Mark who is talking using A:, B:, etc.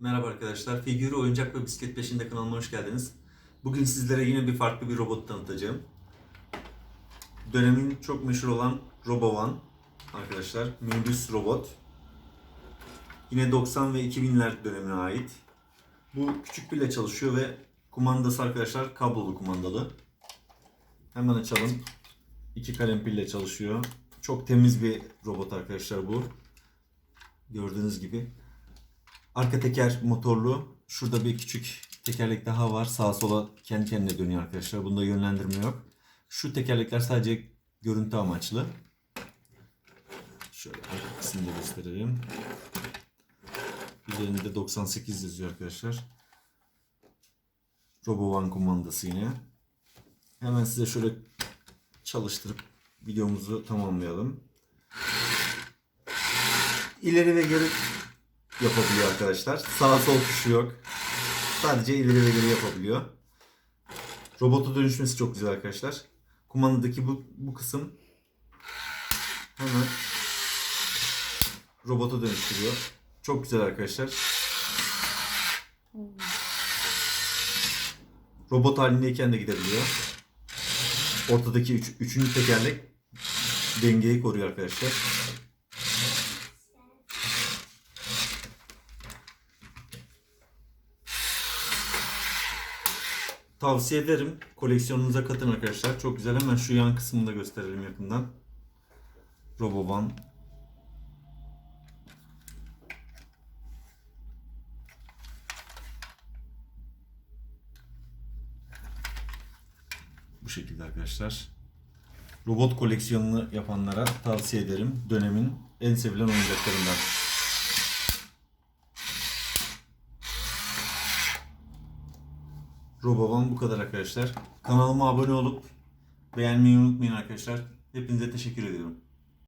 A: Merhaba arkadaşlar. Figürü oyuncak ve bisiklet peşinde kanalıma hoş geldiniz. Bugün sizlere yine bir farklı bir robot tanıtacağım. Dönemin çok meşhur olan Robovan arkadaşlar. Minibüs robot. Yine 90 ve 2000'ler dönemine ait. Bu küçük pille çalışıyor ve kumandası arkadaşlar kablolu kumandalı. Hemen açalım. İki kalem pille çalışıyor. Çok temiz bir robot arkadaşlar bu. Gördüğünüz gibi. Arka teker motorlu. Şurada bir küçük tekerlek daha var. Sağa sola kendi kendine dönüyor arkadaşlar. Bunda yönlendirme yok. Şu tekerlekler sadece görüntü amaçlı. Şöyle arkasını da gösterelim. Üzerinde 98 yazıyor arkadaşlar. RoboOne kumandası yine. Hemen size şöyle çalıştırıp videomuzu tamamlayalım. İleri ve geri yapabiliyor arkadaşlar. Sağ sol tuşu yok. Sadece ileri ve geri yapabiliyor. Robota dönüşmesi çok güzel arkadaşlar. Kumandadaki bu, bu kısım hemen robota dönüştürüyor. Çok güzel arkadaşlar. Robot halindeyken de gidebiliyor. Ortadaki üç, üçüncü tekerlek dengeyi koruyor arkadaşlar. Tavsiye ederim. Koleksiyonunuza katın arkadaşlar. Çok güzel. Hemen şu yan kısmını da gösterelim yakından. Robovan. Bu şekilde arkadaşlar. Robot koleksiyonunu yapanlara tavsiye ederim. Dönemin en sevilen oyuncaklarından. Robovan bu kadar arkadaşlar. Kanalıma abone olup beğenmeyi unutmayın arkadaşlar. Hepinize teşekkür ediyorum.